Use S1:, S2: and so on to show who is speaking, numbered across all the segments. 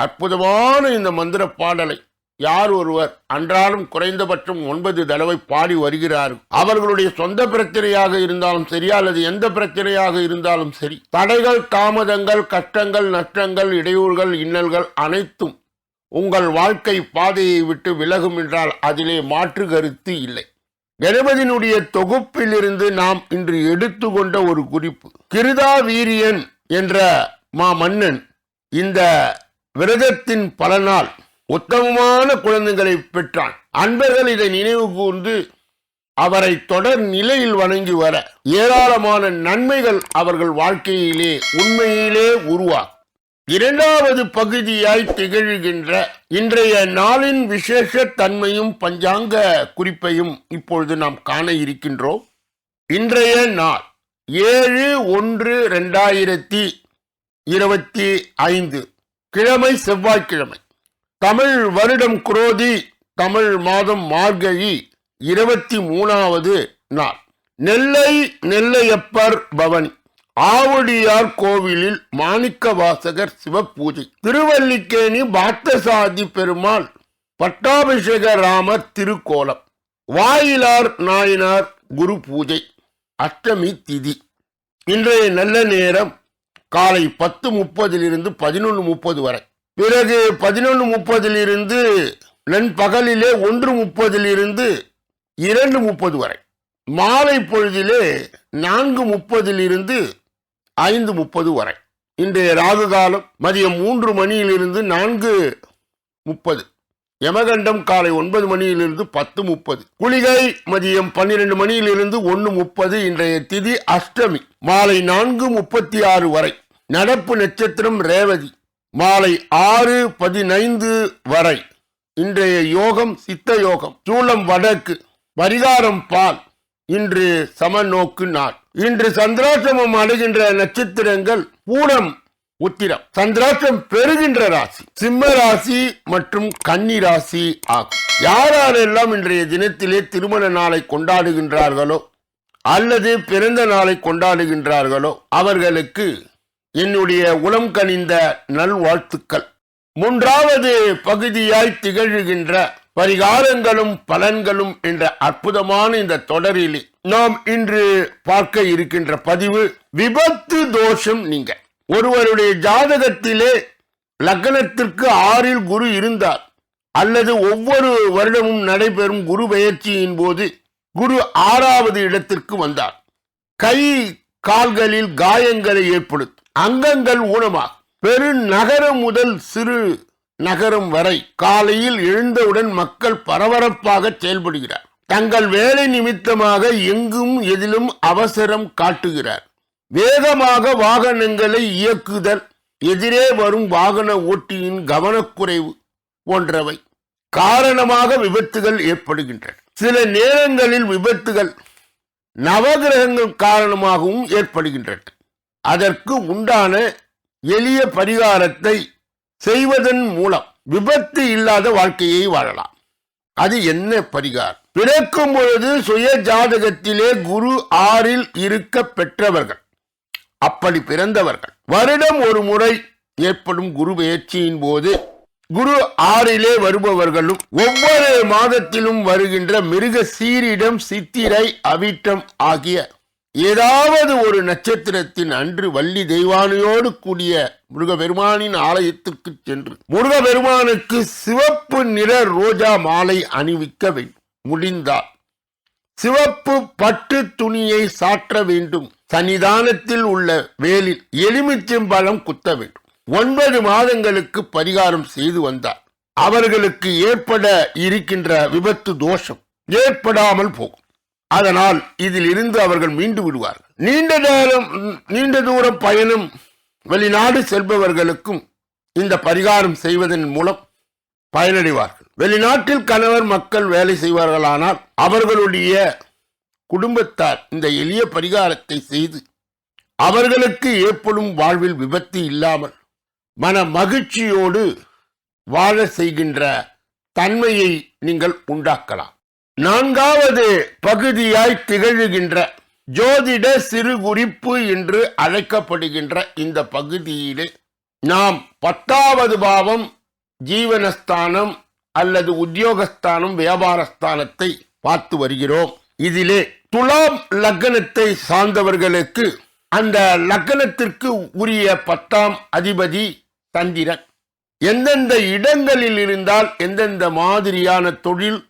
S1: அற்புதமான இந்த மந்திர பாடலை யார் ஒருவர் அன்றாலும் குறைந்தபட்சம் ஒன்பது தடவை பாடி வருகிறார்கள். அவர்களுடைய சொந்த பிரச்சனையாக இருந்தாலும் சரி அல்லது எந்த பிரச்சனையாக இருந்தாலும் சரி தடைகள் தாமதங்கள் கஷ்டங்கள் நஷ்டங்கள் இடையூறுகள் இன்னல்கள் அனைத்தும் உங்கள் வாழ்க்கை பாதையை விட்டு விலகும் என்றால் அதிலே மாற்று கருத்து இல்லை. கணபதியினுடைய தொகுப்பிலிருந்து நாம் இன்று எடுத்துக்கொண்ட ஒரு குறிப்பு. கிருதா வீரியன் என்ற மா மன்னன் இந்த விரதத்தின் பலனால் உத்தமமான குழந்தைகளை பெற்றான். அன்பர்கள் இதை நினைவு கூர்ந்து அவரை தொடர் நிலையில் வணங்கி வர ஏராளமான நன்மைகள் அவர்கள் வாழ்க்கையிலே உண்மையிலே உருவாகும். இரண்டாவது பகுதியாய் திகழ்கின்ற இன்றைய நாளின் விசேஷ தன்மையும் பஞ்சாங்க குறிப்பையும் இப்பொழுது நாம் காண இருக்கின்றோம். இன்றைய நாள் ஏழு ஒன்று ரெண்டாயிரத்தி இருபத்தி ஐந்து. கிழமை செவ்வாய்க்கிழமை. தமிழ் வருடம் குரோதி தமிழ் மாதம் மார்கழி இருபத்தி மூணாவது நாள். நெல்லை நெல்லையப்பர் பவனி. ஆவடியார் கோவிலில் மாணிக்க வாசகர் சிவபூஜை. திருவல்லிக்கேணி பார்த்தசாதி பெருமாள் பட்டாபிஷேக ராமர் திருக்கோலம். வாயிலார் நாயனார் குரு பூஜை. அஷ்டமி திதி. இன்றைய நல்ல நேரம் காலை பத்து முப்பதிலிருந்து பதினொன்று முப்பது வரை. பிறகு பதினொன்று முப்பதிலிருந்து நண்பகலிலே ஒன்று முப்பதிலிருந்து இரண்டு முப்பது வரை. மாலை பொழுதிலே நான்கு முப்பதிலிருந்து ஐந்து முப்பது வரை. இன்றைய ராகு காலம் மதியம் மூன்று மணியிலிருந்து நான்கு முப்பது. யமகண்டம் காலை ஒன்பது மணியிலிருந்து பத்து முப்பது. குளிகை மதியம் பன்னிரண்டு மணியிலிருந்து ஒன்று முப்பது இன்றைய திதி அஷ்டமி மாலை நான்கு முப்பத்தி ஆறு வரை. நடப்பு நட்சத்திரம் ரேவதி மாலை ஆறு பதினைந்து வரை. இன்றைய யோகம் சித்த யோகம். சூளம் வடக்கு பரிகாரம் பால். இன்று சமநோக்கு நாள். இன்று சந்திராசிரமம் அடைகின்ற நட்சத்திரங்கள் பூனம் உத்திரம். சந்திராஷ்டம் பெறுகின்ற ராசி. சிம்ம ராசி மற்றும் கன்னி ராசி ஆகும். யாரெல்லாம் இன்றைய தினத்திலே திருமண நாளை கொண்டாடுகின்றார்களோ அல்லது பிறந்த நாளை கொண்டாடுகின்றார்களோ அவர்களுக்கு என்னுடைய உளம் கனிந்த நல்வாழ்த்துக்கள். மூன்றாவது பகுதியாய் திகழ்கின்ற பரிகாரங்களும் பலன்களும் என்ற அற்புதமான இந்த தொடரில் நாம் இன்று பார்க்க இருக்கின்ற பதிவு விபத்து தோஷம் நீங்க. ஒருவருடைய ஜாதகத்திலே லக்னத்திற்கு ஆறில் குரு இருந்தார். அல்லது ஒவ்வொரு வருடமும் நடைபெறும் குரு பயிற்சியின் போது குரு ஆறாவது இடத்திற்கு வந்தார். கை கால்களில் காயங்களை ஏற்படுத்தும். அங்கங்கள் ஊனமாகும். பெருநகரம் முதல் சிறு நகரம் வரை காலையில் எழுந்தவுடன் மக்கள் பரபரப்பாக செயல்படுகிறார். தங்கள் வேலை நிமித்தமாக எங்கும் எதிலும் அவசரம் காட்டுகிறார். வேகமாக வாகனங்களை இயக்குதல். எதிரே வரும் வாகன ஓட்டியின் கவனக்குறைவு போன்றவை காரணமாக விபத்துகள் ஏற்படுகின்றன. சில நேரங்களில் விபத்துகள் நவகிரகங்கள் காரணமாகவும் ஏற்படுகின்றன. அதற்கு உண்டான எளிய பரிகாரத்தை செய்வதன் மூலம் விபத்து இல்லாத வாழ்க்கையை வாழலாம். அது என்ன பரிகாரம்? பிறக்கும் பொழுது சுய ஜாதகத்திலே குரு ஆறில் இருக்க பெற்றவர்கள் அப்படி பிறந்தவர்கள். வருடம் ஒரு முறை ஏற்படும் குரு பயிற்சியின் போது குரு ஆறிலே வருபவர்களும் ஒவ்வொரு மாதத்திலும் வருகின்ற மிருக சீரிடம் சித்திரை அவிட்டம் ஆகிய ஏதாவது ஒரு நட்சத்திரத்தின் அன்று வள்ளி தெய்வானையோடு கூடிய முருகபெருமானின் ஆலயத்துக்கு சென்று முருகபெருமானுக்கு சிவப்பு நிற ரோஜா மாலை அணிவிக்க வேண்டும். முடிந்தால் சிவப்பு பட்டு துணியை சாற்ற வேண்டும். சன்னிதானத்தில் உள்ள வேலில் எலுமிச்சம்பழம் குத்த வேண்டும். ஒன்பது மாதங்களுக்கு பரிகாரம் செய்து வந்தார். அவர்களுக்கு ஏற்பட இருக்கின்ற விபத்து தோஷம் ஏற்படாமல் போகும். அதனால் இதில் இருந்து அவர்கள் மீண்டு விடுவார்கள். நீண்ட நேரம் நீண்ட தூரம் பயணம் வெளிநாடு செல்பவர்களுக்கும் இந்த பரிகாரம் செய்வதன் மூலம் பயனடைவார்கள். வெளிநாட்டில் கணவர் மக்கள் வேலை செய்வார்களானால் அவர்களுடைய குடும்பத்தார் இந்த எளிய பரிகாரத்தை செய்து அவர்களுக்கு ஏற்படும் வாழ்வில் விபத்து இல்லாமல் மன மகிழ்ச்சியோடு வாழ செய்கின்ற தன்மையை நீங்கள் உண்டாக்கலாம். நான்காவது பகுதியாய் திகழ்கின்ற ஜோதிட சிறு குறிப்பு என்று அழைக்கப்படுகின்ற இந்த பகுதியிலே நாம் பத்தாவது பாவம் ஜீவனஸ்தானம் அல்லது உத்தியோகஸ்தானம் வியாபாரஸ்தானத்தை பார்த்து வருகிறோம். இதிலே துலாம் லக்னத்தை சார்ந்தவர்களுக்கு அந்த லக்னத்திற்கு உரிய பத்தாம் அதிபதி சந்திரன். எந்தெந்த இடங்களில் இருந்தால் எந்தெந்த மாதிரியான தொழில்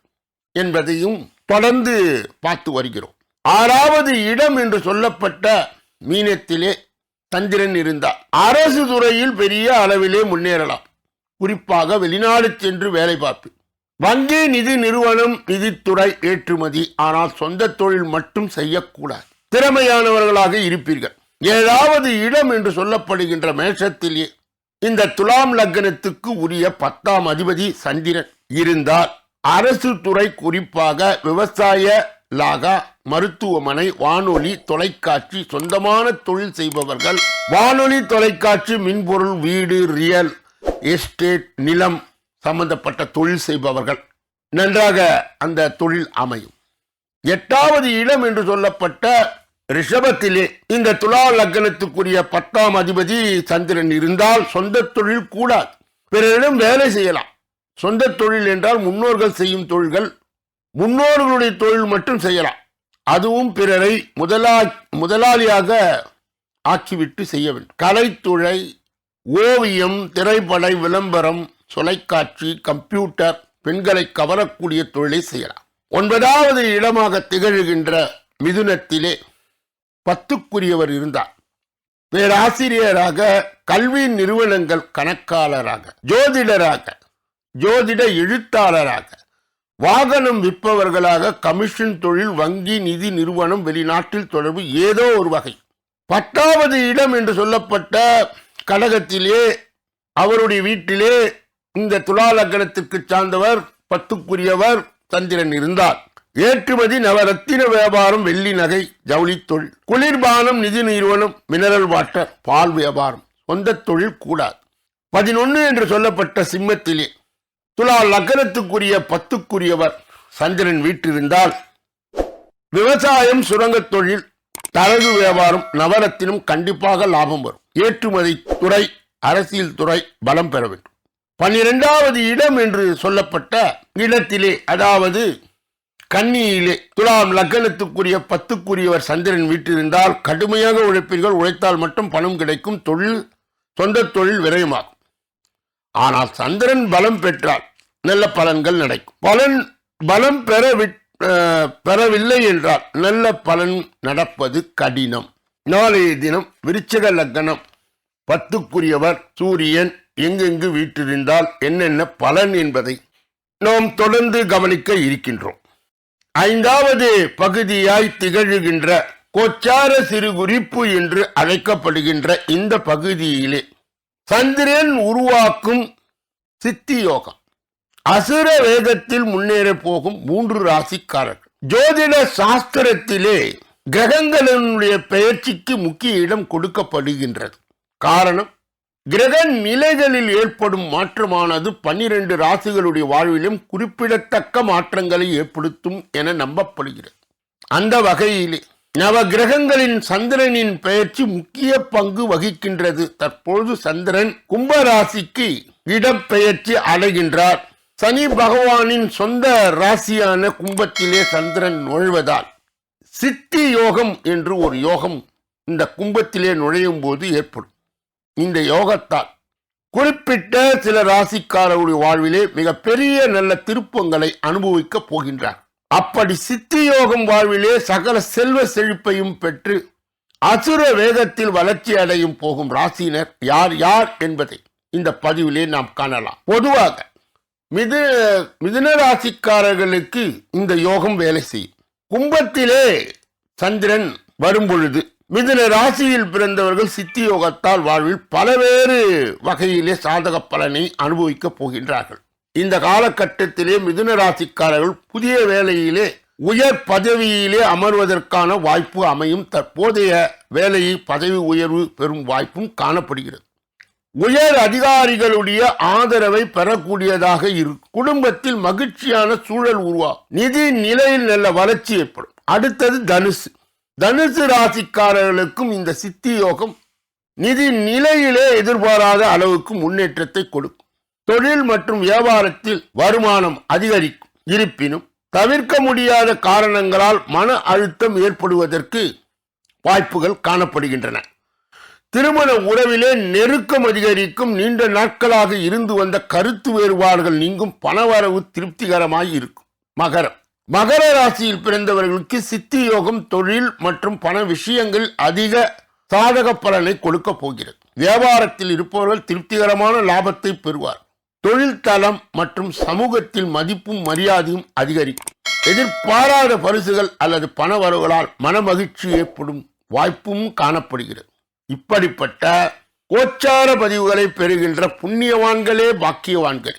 S1: என்பதையும் தொடர்ந்து பார்த்து வருகிறோம். ஆறாவது இடம் என்று சொல்லப்பட்ட மீனத்திலே சந்திரன் இருந்தார். அரசு துறையில் பெரிய அளவிலே முன்னேறலாம். குறிப்பாக வெளிநாடு சென்று வேலை பார்ப்பு வங்கி நிதி நிறுவனம் நிதித்துறை ஏற்றுமதி. ஆனால் சொந்த தொழில் மட்டும் செய்யக்கூடாது. திறமையானவர்களாக இருப்பீர்கள். ஏழாவது இடம் என்று சொல்லப்படுகின்ற மேஷத்திலே இந்த துலாம் லக்னத்துக்கு உரிய பத்தாம் அதிபதி சந்திரன் இருந்தால் அரசு துறை குறிப்பாக விவசாய லாகா மருத்துவமனை வானொலி தொலைக்காட்சி சொந்தமான தொழில் செய்பவர்கள் வானொலி தொலைக்காட்சி மின்பொருள் வீடு ரியல் எஸ்டேட் நிலம் சம்பந்தப்பட்ட தொழில் செய்பவர்கள். நன்றாக அந்த தொழில் அமையும். எட்டாவது இடம் என்று சொல்லப்பட்ட ரிஷபத்திலே இந்த துலா லக்னத்துக்குரிய பத்தாம் அதிபதி சந்திரன் இருந்தால் சொந்த தொழில் கூடாது. பிறரிடம் வேலை செய்யலாம். சொந்த தொழில் என்றால் முன்னோர்கள் செய்யும் தொழில்கள் முன்னோர்களுடைய தொழில் மட்டும் செய்யலாம். அதுவும் பிறரை முதலா முதலாளியாக ஆக்கிவிட்டு செய்ய வேண்டும். கலைத்துறை ஓவியம் திரைப்பட விளம்பரம் தொலைக்காட்சி கம்ப்யூட்டர் பெண்களை கவரக்கூடிய தொழிலை செய்யலாம். ஒன்பதாவது இடமாக திகழ்கின்ற மிதுனத்திலே பத்துக்குரியவர் இருந்தார். பேராசிரியராக கல்வி நிறுவனங்கள் கணக்காளராக ஜோதிடராக ஜோதிட எழுத்தாளராக வாகனம் விற்பவர்களாக கமிஷன் தொழில் வங்கி நிதி நிறுவனம் வெளிநாட்டில் தொடர்பு ஏதோ ஒரு வகை. பத்தாவது இடம் என்று சொல்லப்பட்ட கடகத்திலே அவருடைய வீட்டிலே இந்த துலா லக்னத்திற்கு சார்ந்தவர் பத்துக்குரியவர் சந்திரன் இருந்தார். ஏற்றுமதி நவரத்தின வியாபாரம் வெள்ளி நகை ஜவுளி தொழில் குளிர்பானம் நிதி நிறுவனம் மினரல் வாட்டர் பால் வியாபாரம் சொந்த தொழில் கூடாது. பதினொன்று என்று சொல்லப்பட்ட சிம்மத்திலே துலா லக்னத்துக்குரிய பத்துக்குரியவர் சந்திரன் வீட்டிருந்தால் விவசாயம் சுரங்கத் தொழில் தரகு வியாபாரம் நவரத்தினம் கண்டிப்பாக லாபம் வரும். ஏற்றுமதி துறை அரசியல் துறை பலம் பெற வேண்டும். பன்னிரெண்டாவது இடம் என்று சொல்லப்பட்ட இடத்திலே அதாவது கன்னியிலே துலாம் லக்னத்துக்குரிய பத்துக்குரியவர் சந்திரன் வீட்டிருந்தால் கடுமையாக உழைப்பீர்கள் உழைத்தால் மட்டும் பணம் கிடைக்கும் தொழில் சொந்த தொழில் விரயமாகும். ஆனால் சந்திரன் பலம் பெற்றால் நல்ல பலன்கள் நடக்கும். பலன் பலம் பெற விட்- பெறவில்லை என்றால் நல்ல பலன் நடப்பது கடினம். நாளைய தினம் விருச்சக லக்னம் பத்துக்குரியவர் சூரியன் எங்கெங்கு வீற்றிருந்தால் என்னென்ன பலன் என்பதை நாம் தொடர்ந்து கவனிக்க இருக்கின்றோம். ஐந்தாவது பகுதியாய் திகழ்கின்ற கோச்சார சிறு குறிப்பு என்று அழைக்கப்படுகின்ற இந்த பகுதியிலே சந்திரன் உருவாக்கும் சித்தி யோகம் அசுர வேதத்தில் முன்னேற போகும் மூன்று ராசிக்காரர்கள். ஜோதிட சாஸ்திரத்திலே கிரகங்களினுடைய பெயர்ச்சிக்கு முக்கிய இடம் கொடுக்கப்படுகின்றது. காரணம் கிரக நிலைகளில் ஏற்படும் மாற்றமானது பன்னிரண்டு ராசிகளுடைய வாழ்விலும் குறிப்பிடத்தக்க மாற்றங்களை ஏற்படுத்தும் என நம்பப்படுகிறது. அந்த வகையிலே நவ கிரகங்களின் சந்திரனின் பெயர்ச்சி முக்கிய பங்கு வகிக்கின்றது. தற்பொழுது சந்திரன் கும்பராசிக்கு இடப்பெயர்ச்சி அடைகின்றார். சனி பகவானின் சொந்த ராசியான கும்பத்திலே சந்திரன் நுழைவதால் சித்தி யோகம் என்று ஒரு யோகம் இந்த கும்பத்திலே நுழையும் போது ஏற்படும். இந்த யோகத்தால் குறிப்பிட்ட சில ராசிக்காரருடைய வாழ்விலே மிகப்பெரிய நல்ல திருப்பங்களை அனுபவிக்கப் போகின்றார். அப்படி சித்தி யோகம் வாழ்விலே சகல செல்வ செழிப்பையும் பெற்று அசுர வேகத்தில் வளர்ச்சி அடையும் போகும் ராசியினர் யார் யார் என்பதை இந்த பதிவிலே நாம் காணலாம். பொதுவாக மிது மிதுன ராசிக்காரர்களுக்கு இந்த யோகம் வேலை செய்யும். கும்பத்திலே சந்திரன் வரும் பொழுது மிதுன ராசியில் பிறந்தவர்கள் சித்தி யோகத்தால் வாழ்வில் பலவேறு வகையிலே சாதக பலனை அனுபவிக்கப் போகின்றார்கள். இந்த காலகட்டத்திலே மிதுன ராசிக்காரர்கள் புதிய வேலையிலே உயர் பதவியிலே அமர்வதற்கான வாய்ப்பு அமையும். தற்போதைய வேலையை பதவி உயர்வு பெறும் வாய்ப்பும் காணப்படுகிறது. உயர் அதிகாரிகளுடைய ஆதரவை பெறக்கூடியதாக இருக்கும் குடும்பத்தில் மகிழ்ச்சியான சூழல் உருவாகும் நிதி நிலையில் நல்ல வளர்ச்சி ஏற்படும். அடுத்தது தனுசு. தனுசு ராசிக்காரர்களுக்கும் இந்த சித்தி யோகம் நிதி நிலையிலே எதிர்பாராத அளவுக்கு முன்னேற்றத்தை கொடுக்கும். தொழில் மற்றும் வியாபாரத்தில் வருமானம் அதிகரிக்கும். இருப்பினும் தவிர்க்க முடியாத காரணங்களால் மன அழுத்தம் ஏற்படுவதற்கு வாய்ப்புகள் காணப்படுகின்றன. திருமண உறவிலே நெருக்கம் அதிகரிக்கும் நீண்ட நாட்களாக இருந்து வந்த கருத்து வேறுபாடுகள் நீங்கும் பணவரவு திருப்திகரமாய் இருக்கும். மகரம். மகர ராசியில் பிறந்தவர்களுக்கு சித்தி யோகம் தொழில் மற்றும் பண விஷயங்கள் அதிக சாதக பலனை கொடுக்க போகிறது. வியாபாரத்தில் இருப்பவர்கள் திருப்திகரமான லாபத்தை பெறுவார். தொழில் தளம் மற்றும் சமூகத்தில் மதிப்பும் மரியாதையும் அதிகரிக்கும். எதிர்பாராத பரிசுகள் அல்லது பண வரவுகளால் மனமகிழ்ச்சி ஏற்படும் வாய்ப்பும் காணப்படுகிறது. இப்படிப்பட்ட கோச்சார பதிவுகளை பெறுகின்ற புண்ணியவான்களே பாக்கியவான்கள்.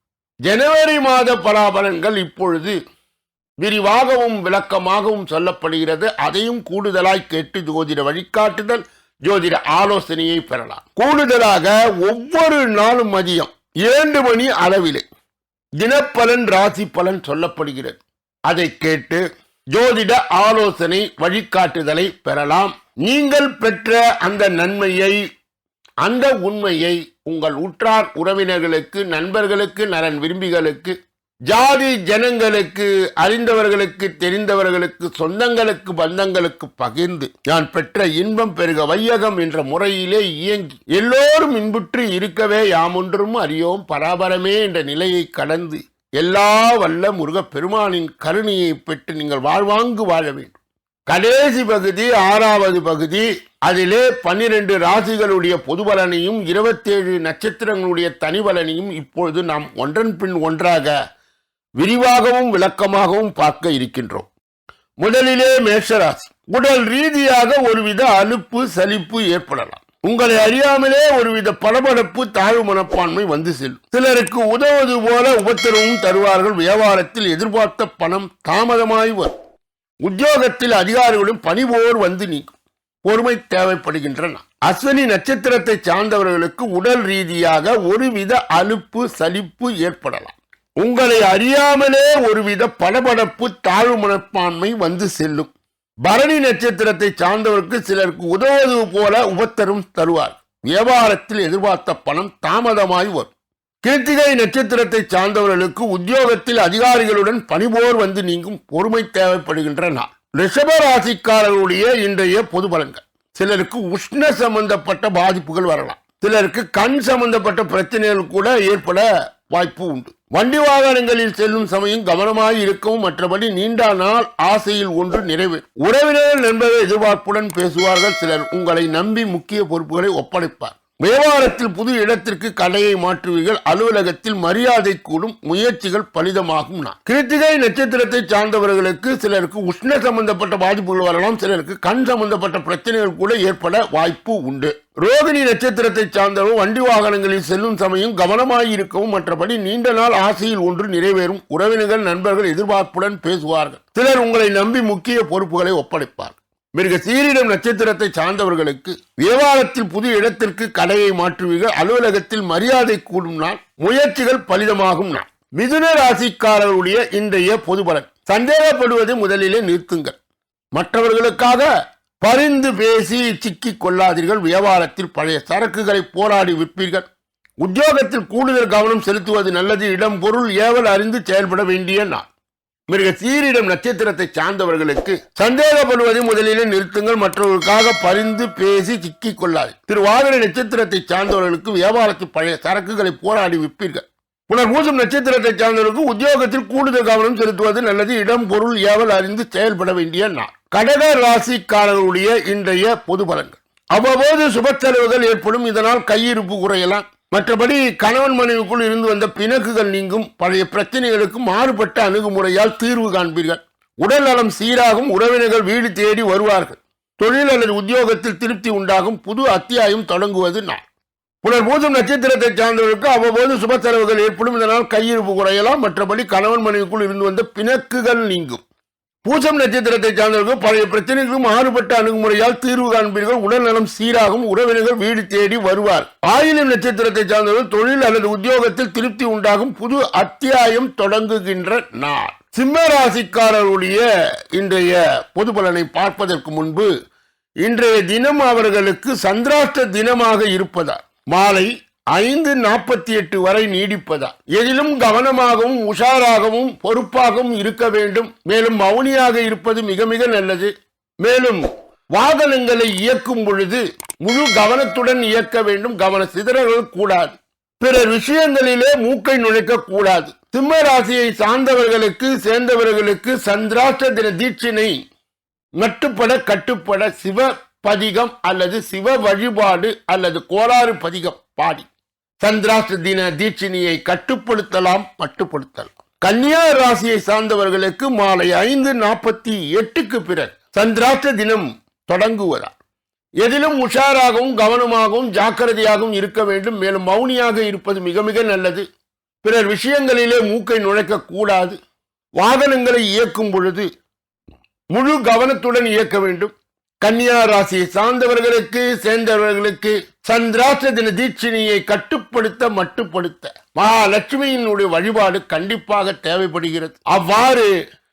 S1: ஜனவரி மாத பலாபலன்கள் இப்பொழுது விரிவாகவும் விளக்கமாகவும் சொல்லப்படுகிறது. அதையும் கூடுதலாய் கேட்டு ஜோதிட வழிகாட்டுதல் ஜோதிட ஆலோசனையை பெறலாம். கூடுதலாக ஒவ்வொரு நாளும் மதியம் இரண்டு மணி அளவிலே தினப்பலன் ராசி பலன் சொல்லப்படுகிறது. அதை கேட்டு ஜோதிட ஆலோசனை வழிகாட்டுதலை பெறலாம். நீங்கள் பெற்ற அந்த நன்மையை அந்த உண்மையை உங்கள் உற்றார் உறவினர்களுக்கு நண்பர்களுக்கு நலன் விரும்பிகளுக்கு ஜாதி ஜனங்களுக்கு அறிந்தவர்களுக்கு தெரிந்தவர்களுக்கு சொந்தங்களுக்கு பந்தங்களுக்கு பகிர்ந்து நான் பெற்ற இன்பம் பெருக வையகம் என்ற முறையிலே இயங்கி எல்லோரும் இன்புற்று இருக்கவே யாமொன்றும் அறியோம் பராபரமே என்ற நிலையை கடந்து எல்லா வல்ல முருகப் பெருமானின் கருணையை பெற்று நீங்கள் வாழ்வாங்கு வாழ வேண்டும். கடைசி பகுதி ஆறாவது பகுதி அதிலே பன்னிரண்டு ராசிகளுடைய பொதுபலனையும் இருபத்தேழு நட்சத்திரங்களுடைய தனிபலனையும் இப்பொழுது நாம் ஒன்றன் பின் ஒன்றாக விரிவாகவும் விளக்கமாகவும் பார்க்க இருக்கின்றோம். முதலிலே மேஷராசி. உடல் ரீதியாக ஒருவித அலுப்பு சலிப்பு ஏற்படலாம். உங்களை அறியாமலே ஒருவித படபடப்பு தாழ்வு மனப்பான்மை வந்து செல்லும். சிலருக்கு உதவுவது போல உபத்திரவும் தருவார்கள். வியாபாரத்தில் எதிர்பார்த்த பணம் தாமதமாய் வரும். உத்தியோகத்தில் அதிகாரிகளும் பணிபோர் வந்து நீக்கும் பொறுமை தேவைப்படுகின்றன. அஸ்வினி நட்சத்திரத்தை சார்ந்தவர்களுக்கு உடல் ரீதியாக ஒருவித அலுப்பு சலிப்பு ஏற்படலாம். உங்களை அறியாமலே ஒருவித படபடப்பு தாழ்வு மனப்பான்மை வந்து செல்லும். பரணி நட்சத்திரத்தை சார்ந்தவருக்கு சிலருக்கு உதவுவது போல உபத்தரும் தருவார். வியாபாரத்தில் எதிர்பார்த்த பணம் தாமதமாய் வரும். கிருத்திகை நட்சத்திரத்தை சார்ந்தவர்களுக்கு உத்தியோகத்தில் அதிகாரிகளுடன் பணிபோர் வந்து நீங்கும் பொறுமை தேவைப்படுகின்ற நாள் ரிஷபராசிக்காரர்களுடைய இன்றைய பொது பலன்கள். சிலருக்கு உஷ்ண சம்பந்தப்பட்ட பாதிப்புகள் வரலாம். சிலருக்கு கண் சம்பந்தப்பட்ட பிரச்சனைகள் கூட ஏற்பட வாய்ப்பு உண்டு. வண்டி வாகனங்களில் செல்லும் சமயம் கவனமாக இருக்கவும் மற்றபடி நீண்ட நாள் ஆசையில் ஒன்று நிறைவேறும். உறவினர்கள் நண்பர்கள் எதிர்பார்ப்புடன் பேசுவார்கள். சிலர் உங்களை நம்பி முக்கிய பொறுப்புகளை ஒப்படைப்பார். வியாபாரத்தில் புது இடத்திற்கு கடையை மாற்றுவீர்கள். அலுவலகத்தில் மரியாதை கூடும் முயற்சிகள் பலிதமாகும் நான். கிருத்திகை நட்சத்திரத்தை சார்ந்தவர்களுக்கு சிலருக்கு உஷ்ண சம்பந்தப்பட்ட பாதிப்புகள் வரலாம். சிலருக்கு கண் சம்பந்தப்பட்ட பிரச்சனைகள் கூட ஏற்பட வாய்ப்பு உண்டு. ரோகிணி நட்சத்திரத்தை சார்ந்தவர் வண்டி வாகனங்களில் செல்லும் சமயம் கவனமாயிருக்கவும் மற்றபடி நீண்ட நாள் ஆசையில் ஒன்று நிறைவேறும். உறவினர்கள் நண்பர்கள் எதிர்பார்ப்புடன் பேசுவார்கள். சிலர் உங்களை நம்பி முக்கிய பொறுப்புகளை ஒப்படைப்பார் மிருக சீரிடம் நட்சத்திரத்தை சார்ந்தவர்களுக்கு வியாபாரத்தில் புது இடத்திற்கு கடையை மாற்றுவீர்கள். அலுவலகத்தில் மரியாதை கூடும் நாள் முயற்சிகள் பலிதமாகும் நாள். மிதுன ராசிக்காரர்களுடைய இன்றைய பொது பலன். சந்தேகப்படுவதை முதலிலே நிறுத்துங்கள். மற்றவர்களுக்காக பரிந்து பேசி சிக்கிக் கொள்ளாதீர்கள். வியாபாரத்தில் பழைய சரக்குகளை போராடி விற்பீர்கள். உத்தியோகத்தில் கூடுதல் கவனம் செலுத்துவது நல்லது. இடம் பொருள் ஏவல் அறிந்து செயல்பட வேண்டிய நாள். மிருக சீரிடம் நட்சத்திரத்தை சார்ந்தவர்களுக்கு சந்தேகப்படுவதை முதலிலே நிறுத்துங்கள். மற்றவர்களுக்காக பரிந்து பேசி சிக்கிக் கொள்ளாது. திருவாதிரை நட்சத்திரத்தை சார்ந்தவர்களுக்கு வியாபாரத்தில் பழைய சரக்குகளை போராடி விற்பீர்கள். புனர்பூசம் நட்சத்திரத்தை சார்ந்தவர்களுக்கு உத்தியோகத்தில் கூடுதல் கவனம் செலுத்துவது நல்லது. இடம் பொருள் ஏவல் அறிந்து செயல்பட வேண்டிய நாள். கடக ராசிக்காரர்களுடைய இன்றைய பொது பலன்கள். அவ்வப்போது சுப செலவுகள் ஏற்படும். இதனால் கையிருப்பு குறையலாம். மற்றபடி கணவன் மனைவிக்குள் இருந்து வந்த பிணக்குகள் நீங்கும் பழைய பிரச்சனைகளுக்கு மாறுபட்ட அணுகுமுறையால் தீர்வு காண்பீர்கள். உடல் நலம் சீராகும் உறவினர்கள் வீடு தேடி வருவார்கள். தொழில் அல்லது உத்தியோகத்தில் திருப்தி உண்டாகும் புது அத்தியாயம் தொடங்குவது நான் புனர்பூசம் நட்சத்திரத்தை சார்ந்தவர்களுக்கு அவ்வப்போது சுப செலவுகள் ஏற்படும். இதனால் கையிருப்பு குறையலாம். மற்றபடி கணவன் மனைவிக்குள் இருந்து வந்த பிணக்குகள் நீங்கும். பூசம் நட்சத்திரத்தை சார்ந்தவர்கள் பழைய பிரச்சனைகளும் மாறுபட்ட அணுகுமுறையால் தீர்வு காண்பீர்கள். உடல் நலம் சீராகும் உறவினர்கள் வீடு தேடி வருவார். ஆயிலம் நட்சத்திரத்தை சார்ந்தவர்கள் தொழில் அல்லது உத்தியோகத்தில் திருப்தி உண்டாகும் புது அத்தியாயம் தொடங்குகின்ற நாள். சிம்ம ராசிக்காரருடைய இன்றைய பொது பலனை பார்ப்பதற்கு முன்பு இன்றைய தினம் அவர்களுக்கு சந்திராஷ்ட தினமாக இருப்பதால் மாலை ஐந்து நாற்பத்தி எட்டு வரை நீடிப்பதா எதிலும் கவனமாகவும் உஷாராகவும் பொறுப்பாகவும் இருக்க வேண்டும். மேலும் மௌனியாக இருப்பது மிக மிக நல்லது. மேலும் வாகனங்களை இயக்கும் பொழுது முழு கவனத்துடன் இயக்க வேண்டும். கவன சிதறல்கள் கூடாது. பிறர் விஷயங்களிலே மூக்கை நுழைக்க கூடாது. சிம்ம ராசியை சார்ந்தவர்களுக்கு சேர்ந்தவர்களுக்கு சந்திராஷ்ட தின தீட்சினை மட்டுப்பட கட்டுப்பட சிவ பதிகம் அல்லது சிவ வழிபாடு அல்லது கோளாறு பதிகம் பாடி. சந்திராஷ்ட தின தீட்சினியை கட்டுப்படுத்தலாம் மட்டுப்படுத்தலாம். கன்னியா ராசியை சார்ந்தவர்களுக்கு மாலை ஐந்து நாற்பத்தி எட்டுக்கு பிறகு சந்திராஷ்ட தினம் தொடங்குவதால் எதிலும் உஷாராகவும் கவனமாகவும் ஜாக்கிரதையாகவும் இருக்க வேண்டும். மேலும் மௌனியாக இருப்பது மிக மிக நல்லது. பிறர் விஷயங்களிலே மூக்கை நுழைக்க கூடாது வாகனங்களை இயக்கும் பொழுது முழு கவனத்துடன் இயக்க வேண்டும். கன்னியா ராசியை சார்ந்தவர்களுக்கு சேர்ந்தவர்களுக்கு சந்திராஷ்ட தின தீட்சினியை கட்டுப்படுத்த மட்டுப்படுத்த மகாலட்சுமியினுடைய வழிபாடு கண்டிப்பாக தேவைப்படுகிறது. அவ்வாறு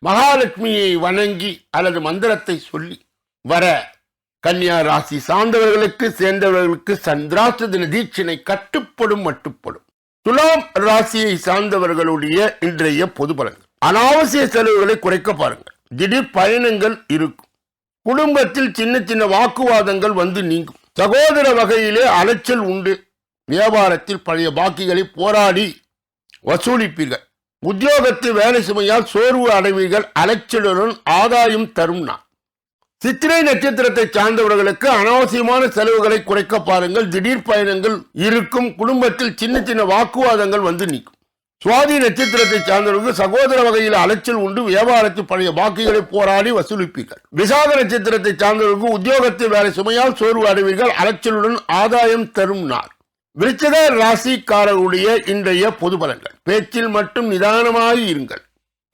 S1: மகாலட்சுமியை வணங்கி அல்லது மந்திரத்தை சொல்லி வர கன்னியா ராசி சார்ந்தவர்களுக்கு சேர்ந்தவர்களுக்கு சந்திராஷ்ட தின தீட்சினை கட்டுப்படும் மட்டுப்படும். துலாம் ராசியை சார்ந்தவர்களுடைய இன்றைய பொது பலன்கள். அனாவசிய செலவுகளை குறைக்க பாருங்கள். திடீர் பயணங்கள் இருக்கும். குடும்பத்தில் சின்ன சின்ன வாக்குவாதங்கள் வந்து நீங்கும். சகோதர வகையிலே அலைச்சல் உண்டு. வியாபாரத்தில் பழைய பாக்கிகளை போராடி வசூலிப்பீர்கள். உத்தியோகத்தில் வேலை சுமையால் சோர்வு அடைவீர்கள். அலைச்சலுடன் ஆதாயம் தரும் நான் சித்திரை நட்சத்திரத்தை சார்ந்தவர்களுக்கு அனாவசியமான செலவுகளை குறைக்க பாருங்கள். திடீர் பயணங்கள் இருக்கும். குடும்பத்தில் சின்ன சின்ன வாக்குவாதங்கள் வந்து நீக்கும் சுவாதி நட்சத்திரத்தை சார்ந்தவர்களுக்கு சகோதர வகையில் அலைச்சல் உண்டு வியாபாரத்தில் பழைய பாக்கிகளை போராடி வசூலிப்பீர்கள். விசாக நட்சத்திரத்தை சார்ந்தவர்களுக்கு உத்தியோகத்தில் வேலை சுமையால் சோர்வு அடைவீர்கள் அலைச்சலுடன் ஆதாயம் தரும் நாள். விருச்சக ராசிக்காரர்களுடைய இன்றைய பொது பலன்கள். பேச்சில் மட்டும் நிதானமாக இருங்கள்.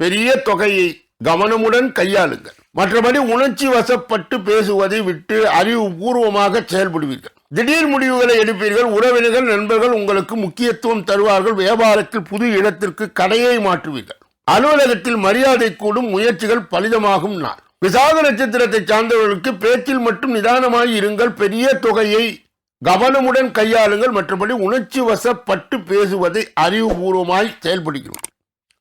S1: பெரிய தொகையை கவனமுடன் கையாளுங்கள். மற்றபடி உணர்ச்சி வசப்பட்டு பேசுவதை விட்டு அறிவுபூர்வமாக செயல்படுவீர்கள். திடீர் முடிவுகளை எடுப்பீர்கள். உறவினர்கள் நண்பர்கள் உங்களுக்கு முக்கியத்துவம் தருவார்கள். வியாபாரத்தில் புது இடத்திற்கு கடையை மாற்றுவீர்கள். அலுவலகத்தில் மரியாதை கூடும் முயற்சிகள் பலிதமாகும் நாள். விசாக நட்சத்திரத்தை சார்ந்தவர்களுக்கு பேச்சில் மட்டும் நிதானமாய் இருங்கள். பெரிய தொகையை கவனமுடன் கையாளுங்கள். மற்றபடி உணர்ச்சி வசப்பட்டு பேசுவதை அறிவுபூர்வமாய் செயல்படுகிறோம்.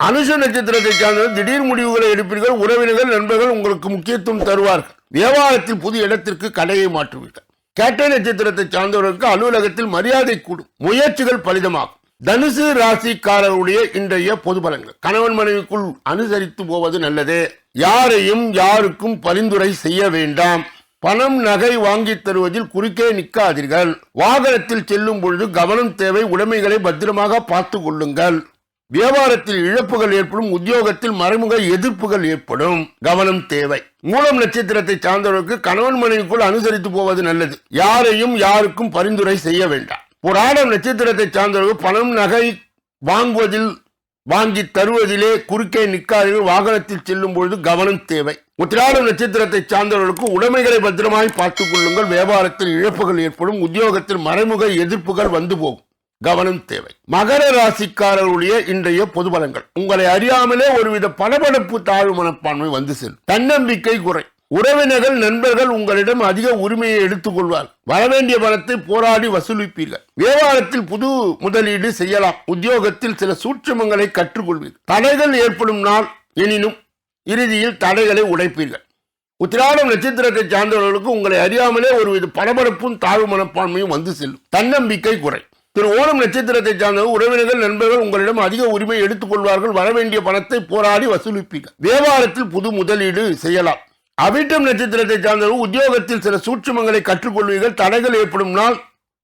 S1: அனுஷ நட்சத்திரத்தை சார்ந்தவர்கள் திடீர் முடிவுகளை எடுப்பீர்கள். உறவினர்கள் நண்பர்கள் உங்களுக்கு முக்கியத்துவம் தருவார்கள். வியாபாரத்தில் புது இடத்திற்கு கடையை மாற்றுவீர்கள். கேட்டை நட்சத்திரத்தை சார்ந்தவர்களுக்கு அலுவலகத்தில் மரியாதை கூடும். முயற்சிகள் பலிதமாகும். தனுசு ராசிக்காரருடைய இன்றைய பொது பலன்கள். கணவன் மனைவிக்குள் அனுசரித்து போவது நல்லது. யாரையும் யாருக்கும் பரிந்துரை செய்ய வேண்டாம். பணம் நகை வாங்கி தருவதில் குறுக்கே நிற்காதீர்கள் வாகனத்தில் செல்லும் பொழுது கவனம் தேவை. உடைமைகளை பத்திரமாக பார்த்து கொள்ளுங்கள். வியாபாரத்தில் இழப்புகள் ஏற்படும் உத்தியோகத்தில் மறைமுக எதிர்ப்புகள் ஏற்படும். கவனம் தேவை. மூலம் நட்சத்திரத்தை சார்ந்தவர்களுக்கு கணவன் மனைவிக்குள் அனுசரித்து போவது நல்லது. யாரையும் யாருக்கும் பரிந்துரை செய்ய வேண்டாம். புராணம் நட்சத்திரத்தை சார்ந்தவர்கள் பணம் நகை வாங்குவதில் வாங்கி தருவதிலே குறுக்கே நிற்காதீர்கள். வாகனத்தில் செல்லும் பொழுது கவனம் தேவை. உத்திராடம் நட்சத்திரத்தை சார்ந்தவர்களுக்கு உடைமைகளை பத்திரமாய் பார்த்துக் கொள்ளுங்கள். வியாபாரத்தில் இழப்புகள் ஏற்படும் உத்தியோகத்தில் மறைமுக எதிர்ப்புகள் வந்து போகும். கவனம் தேவை. மகர ராசிக்காரர்களுடைய இன்றைய பொது பலங்கள் உங்களை அறியாமலே ஒருவித படபடப்பு தாழ்வு மனப்பான்மை வந்து செல்லும். தன்னம்பிக்கை குறை. உறவினர்கள் நண்பர்கள் உங்களிடம் அதிக உரிமையை எடுத்துக்கொள்வார் வரவேண்டிய பணத்தை போராடி வசூலிப்பீர்கள். வியாபாரத்தில் புது முதலீடு செய்யலாம். உத்தியோகத்தில் சில சூட்சமங்களை கற்றுக்கொள்வீர்கள். தடைகள் ஏற்படும் நாள் எனினும் இறுதியில் தடைகளை உடைப்பீர்கள். உத்திராடம் நட்சத்திரத்தை சார்ந்தவர்களுக்கு உங்களை அறியாமலே ஒருவித பரபரப்பும் தாழ்வு மனப்பான்மையும் வந்து செல்லும். தன்னம்பிக்கை குறை. திரு ஓணம் நட்சத்திரத்தை சார்ந்த உறவினர்கள் நண்பர்கள் உங்களிடம் அதிக உரிமை எடுத்துக்கொள்வார்கள் வர வரவேண்டிய பணத்தை போராடி வசூலிப்பீர்கள் வியாபாரத்தில் புது முதலீடு செய்யலாம். அவிட்டம் நட்சத்திரத்தை சார்ந்தவர் உத்தியோகத்தில் சில சூட்சுமங்களை கற்றுக்கொள்வீர்கள். தடைகள் ஏற்படும் நாள்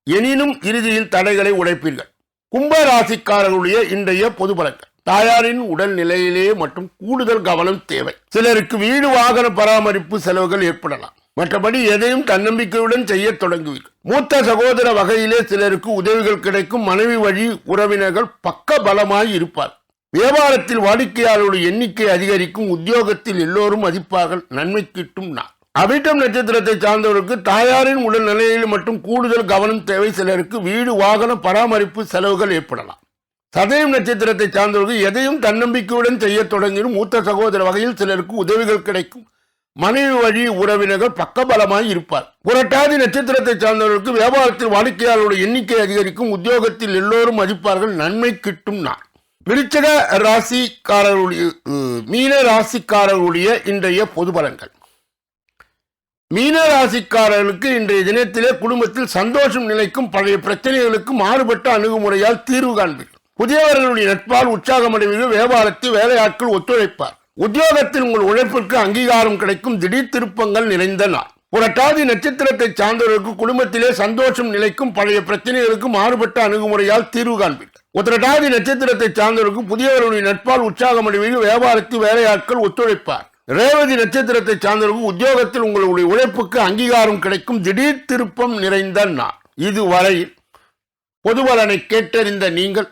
S1: எனினும் இறுதியில் தடைகளை உடைப்பீர்கள். கும்ப ராசிக்காரர்களுடைய இன்றைய பொது பழக்கம். தாயாரின் உடல் நிலையிலேயே மற்றும் கூடுதல் கவனம் தேவை. சிலருக்கு வீடு வாகன பராமரிப்பு செலவுகள் ஏற்படலாம். மற்றபடி எதையும் தன்னம்பிக்கையுடன் செய்ய தொடங்குவீர்கள் மூத்த சகோதர வகையிலே சிலருக்கு உதவிகள் கிடைக்கும். மனைவி வழி உறவினர்கள் பக்க பலமாய் இருப்பார். வியாபாரத்தில் வாடிக்கையாளருடைய எண்ணிக்கை அதிகரிக்கும். உத்தியோகத்தில் எல்லோரும் மதிப்பார்கள். நன்மை கிட்டும் நான் அவிட்டம் நட்சத்திரத்தை சார்ந்தவருக்கு தாயாரின் உடல் நிலையில் மட்டும் கூடுதல் கவனம் தேவை. சிலருக்கு வீடு வாகன பராமரிப்பு செலவுகள் ஏற்படலாம். சதயம் நட்சத்திரத்தை சார்ந்தவர்கள் எதையும் தன்னம்பிக்கையுடன் செய்ய தொடங்கினும் மூத்த சகோதர வகையில் சிலருக்கு உதவிகள் கிடைக்கும். மனைவி வழி உறவினர்கள் பக்கபலமாய் இருப்பார். புரட்டாதி நட்சத்திரத்தை சார்ந்தவர்களுக்கு வியாபாரத்தில் வாடிக்கையாளருடைய எண்ணிக்கை அதிகரிக்கும் உத்தியோகத்தில் எல்லோரும் மதிப்பார்கள் நன்மை கிட்டும் நாள். விருச்சக ராசிக்காரர்களுடைய மீன ராசிக்காரர்களுடைய இன்றைய பொது பலன்கள். மீன ராசிக்காரர்களுக்கு இன்றைய தினத்திலே குடும்பத்தில் சந்தோஷம் நிலைக்கும் பழைய பிரச்சனைகளுக்கும் மாறுபட்ட அணுகுமுறையால் தீர்வு காண்பீர்கள். புதியவர்களுடைய நட்பால் உற்சாகமடைவீர்கள் வியாபாரத்தில் வேலையாட்கள் ஒத்துழைப்பார். உத்தியோகத்தில் உங்கள் உழைப்பிற்கு அங்கீகாரம் கிடைக்கும் திடீர் திருப்பங்கள் நிறைந்த நாள். புரட்டாதி நட்சத்திரத்தை சார்ந்தவர்களுக்கு குடும்பத்திலே சந்தோஷம் நிலைக்கும் பழைய பிரச்சனைகளுக்கு மாறுபட்ட அணுகுமுறையால் தீர்வு காண்பீர்கள். உத்திரட்டாதி நட்சத்திரத்தை சார்ந்தவர்களுக்கு புதியவர்களுடைய நட்பால் உற்சாகம் அடைவீர்கள் வியாபாரத்தில் வேலையாட்கள் ஒத்துழைப்பார். ரேவதி நட்சத்திரத்தை சார்ந்தவர்களுக்கு உத்தியோகத்தில் உங்களுடைய உழைப்புக்கு அங்கீகாரம் கிடைக்கும் திடீர் திருப்பம் நிறைந்த நாள். இதுவரையில் பொதுவலனை கேட்டறிந்த நீங்கள்